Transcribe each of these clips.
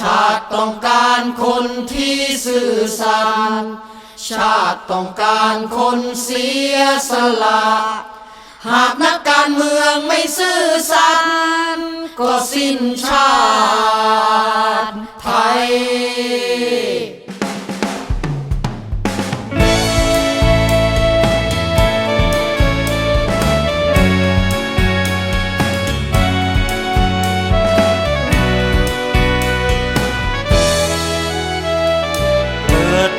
ชาติต้องการคนที่ซื่อสัตย์ชาติต้องการคนเสียสละ หากนักการเมืองไม่ซื่อสัตย์ก็สิ้นชาติ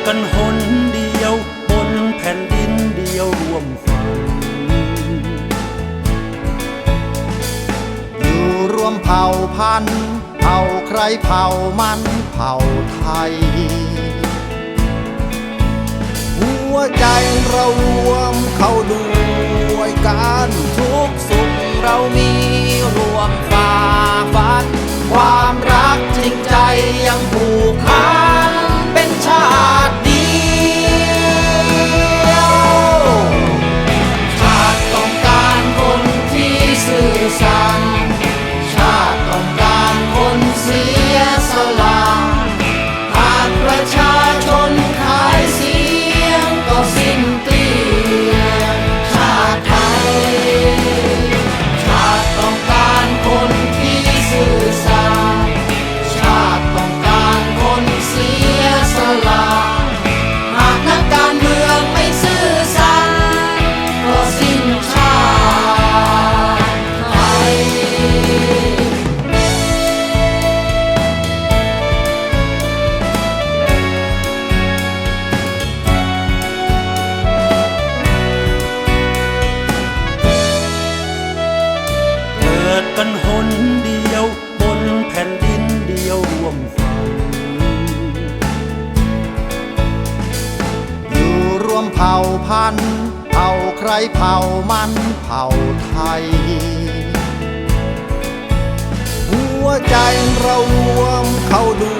กันหนเดียว บนแผ่นดินเดียวรวมฝันอยู่รวมเผ่าพันธุ์เผ่าใครเผ่ามันเผ่าไทย หัวใจเรารวมเข้าด้วยกันทุกสุขเรามีรวมฝ่าฟัน ความรักจริงใจยังผูกพัน ผ่าพันธุ์เผ่าใครเผ่ามันเผ่าไทย หัวใจเรารวมเข้าด้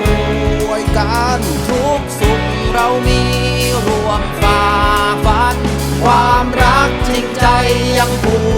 วยกันทุกสุขเรามีรวมฝ่าฟัน ความรักจริงใจยังผูก